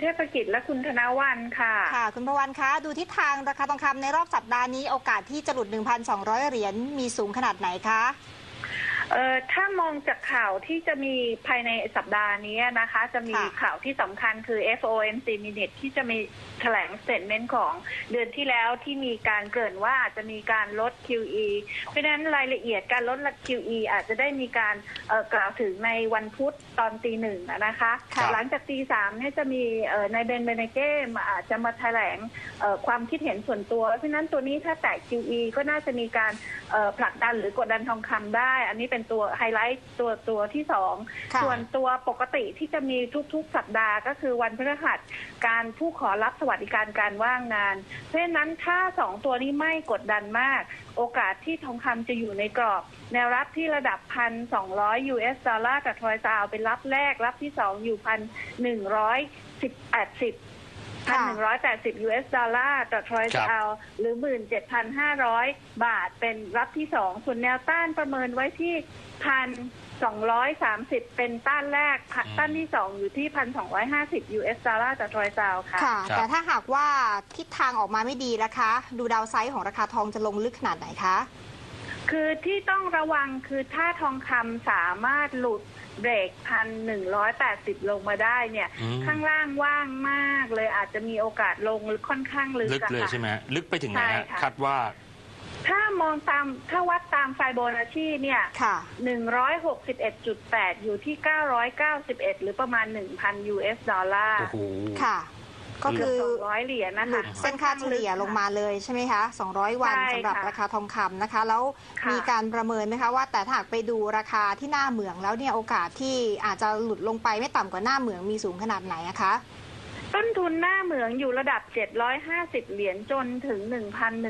เทศกิจและคุณธนวันค่ะ ค่ะ คุณพวันคะดูทิศทางราคาทองคำในรอบสัปดาห์นี้โอกาสที่จะหลุด 1,200 เหรียญมีสูงขนาดไหนคะ เอ่อถ้ามองจากข่าวที่จะมีภายในสัปดาห์นี้นะคะ จะมีค่ะข่าวที่สำคัญคือ FOMC Minute ที่จะมีแถลง statement ของเดือนที่แล้วที่มีการเกริ่นว่าอาจจะมีการลด QE เพราะฉะนั้นรายละเอียดการลด QE อาจจะได้มีการเอ่อกล่าวถึงในวันพุธตอนตีหนึ่งอะนะคะค่ะหลังจากตีสามเนี่ยจะมีเอ่อนายเบนเบเนเก้มาอาจจะมาแถลงเอ่อความคิดเห็นส่วนตัว เพราะฉะนั้นตัวนี้ถ้าแตะ QE ก็น่าจะมีการเอ่อผลักดันหรือกดดันทองคำได้ อันนี้เป็นตัวไฮไลท์ตัวตัวที่สองค่ะส่วนตัวปกติที่จะมีทุกๆ สัปดาห์ก็คือวันพฤหัสการผู้ขอรับสวัสดิการการว่างงาน เพราะฉะนั้นถ้าสองตัวนี้ไม่กดดันมาก โอกาสที่ทองคำจะอยู่ในกรอบ แนวรับที่ระดับพันสองร้อย US ดอลลาร์ต่อทรอยซาวเป็นรับแรกรับที่สองอยู่พันหนึ่งร้อยสิบแปดสิบ พันค่ะหนึ่งร้อยแปดสิบ US ดอลลาร์ต่อทรอยครับซาวหรือหมื่นเจ็ดพันห้าร้อยบาทเป็นรับที่สองส่วนแนวต้านประเมินไว้ที่พันสองร้อยสามสิบเป็นต้านแรกค่ะอืมต้านที่สองอยู่ที่พันสองร้อยห้าสิบ US ดอลลาร์ต่อทรอยซาวค่ะค่ะครับแต่ถ้าหากว่าทิศทางออกมาไม่ดีนะคะ ดูดาวไซด์ของราคาทองจะลงลึกขนาดไหนคะ คือที่ต้องระวังคือถ้าทองคำสามารถหลุดเบรกพันหนึ่งร้อยแปดสิบลงมาได้เนี่ย อืม ข้างล่างว่างมากเลยอาจจะมีโอกาสลงค่อนข้างลึกลึกอะเลยค่ะใช่ไหมฮะลึกไปถึงไหนใช่ฮะค่ะ คาดว่า ถ้ามองตามถ้าวัดตามไฟโบนัชชีเนี่ยค่ะ161.8อยู่ที่991หรือประมาณ1,000 US ดอลลาร์ โอ้โห ค่ะ ก็เกืคืออบ200เหรียญนะหลุคะดเส้นค่าเฉลี่ยลงมาเลยใช่ไหมคะ 200 วันใช่สำหรับค่ะราคาทองคำนะคะ แล้วค่ะมีการประเมินไหมคะว่า แต่ถ้าหากไปดูราคาที่หน้าเหมืองแล้วเนี่ยโอกาสที่อาจจะหลุดลงไปไม่ต่ำกว่าหน้าเหมืองมีสูงขนาดไหนอะคะ ต้นทุนหน้าเหมืองอยู่ระดับ 750 เหรียญจนถึง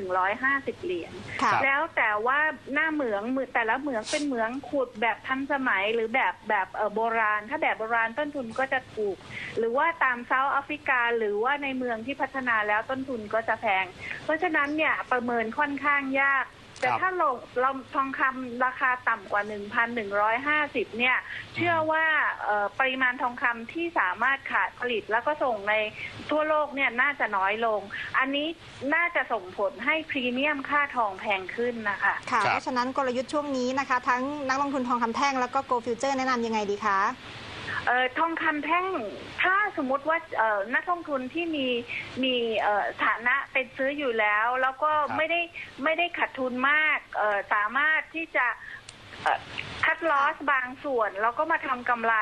1,150 เหรียญค่ะแล้วแต่ว่าหน้าเหมืองมือแต่ละเหมืองเป็นเหมืองขุดแบบทันสมัยหรือแบบแบบเอ่อโบราณ ถ้าแบบโบราณต้นทุนก็จะถูก หรือว่าตามเซาท์แอฟริกา หรือว่าในเมืองที่พัฒนาแล้วต้นทุนก็จะแพง เพราะฉะนั้นเนี่ยประเมินค่อนข้างยาก แต่ครับถ้าลงเราทองคำราคาต่ำกว่า 1,150 เนี่ย เชื่อว่าเอ่อปริมาณทองคำที่สามารถขาดผลิตแล้วก็ส่งในทั่วโลกเนี่ยน่าจะน้อยลง อันนี้น่าจะส่งผลให้พรีเมียมค่าทองแพงขึ้นนะคะค่ะครับเพราะฉะนั้นกลยุทธ์ช่วงนี้นะคะ ทั้งนักลงทุนทองคำแท่งแล้วก็โกลฟิวเจอร์แนะนำยังไงดีคะ เอ่อทองคำแท่งถ้าสมมติว่าเอ่อนักลงทุนที่มีมีเอ่อฐานะเป็นซื้ออยู่แล้ว แล้วก็ครับ ไม่ได้ไม่ได้ขาดทุนมากเอ่อสามารถที่จะเอ่อคัดลอสบางส่วน แล้วก็มาทำกำไร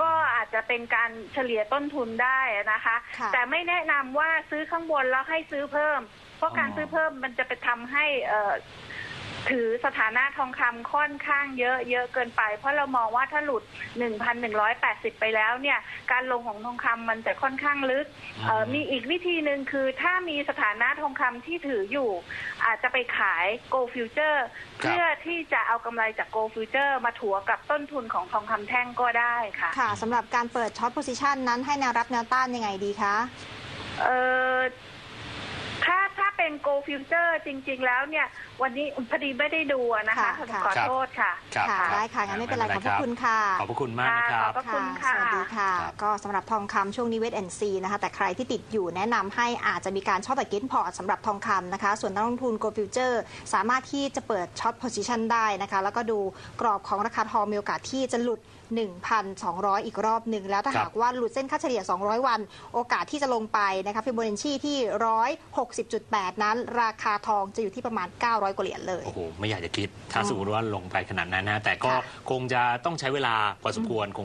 ก็อาจจะเป็นการเฉลี่ยต้นทุนได้นะคะ ค่ะ แต่ไม่แนะนำว่าซื้อข้างบนแล้วให้ซื้อเพิ่ม เพราะการอ๋อซื้อเพิ่มมันจะไปทำให้เอ่อ ถือสถานะทองคำค่อนข้างเยอะเยอะเกินไป เพราะเรามองว่าถ้าหลุด 1,180 ไปแล้วเนี่ยการลงของทองคำมันจะค่อนข้างลึกเอ่ออืมมีอีกวิธีหนึ่งคือถ้ามีสถานะทองคำที่ถืออยู่ อาจจะไปขาย Gold Future เพื่อที่จะเอากำไรจาก Gold Future มาถัวกับต้นทุนของทองคำแท่งก็ได้ค่ะ ค่ะสำหรับการเปิดช็อตโพซิชันนั้นให้แนวรับแนวต้านยังไงดีคะ เออถ้าถ้า เป็น Go Future จริง ๆ แล้วเนี่ย วันนี้พอดีไม่ได้ดูอะนะคะ ค่ะ ขอโทษค่ะ ครับค่ะรับได้ค่ะงั้นไม่เป็นไรขอบพระคุณค่ะ ขอบพระคุณมากนะครับขอบพระคุณค่ะ สวัสดีค่ะ ครับ ก็สำหรับทองคำช่วงนี้เวทแอนซีนะคะ แต่ใครที่ติดอยู่แนะนำให้อาจจะมีการช็อตแต่กินพอร์ตสำหรับทองคำนะคะ ส่วนนักลงทุน Go Future สามารถที่จะเปิดช็อตโพซิชันได้นะคะ แล้วก็ดูกรอบของราคาทองมีโอกาสที่จะหลุด 1,200 อีกรอบหนึ่งแล้วถ้าครับ หากว่าหลุดเส้นค่าเฉลี่ย 200 วัน โอกาสที่จะลงไปนะคะฟิโบนัชชีที่ 160.8นั้น ราคาทองจะอยู่ที่ประมาณ 900 กว่าเหรียญเลย โอ้โห ไม่อยากจะคิด ถ้าอืมสมมติว่าลงไปขนาดนั้นนะ แต่ก็ค่ะคงจะต้องใช้เวลาพอสมควรคงไม่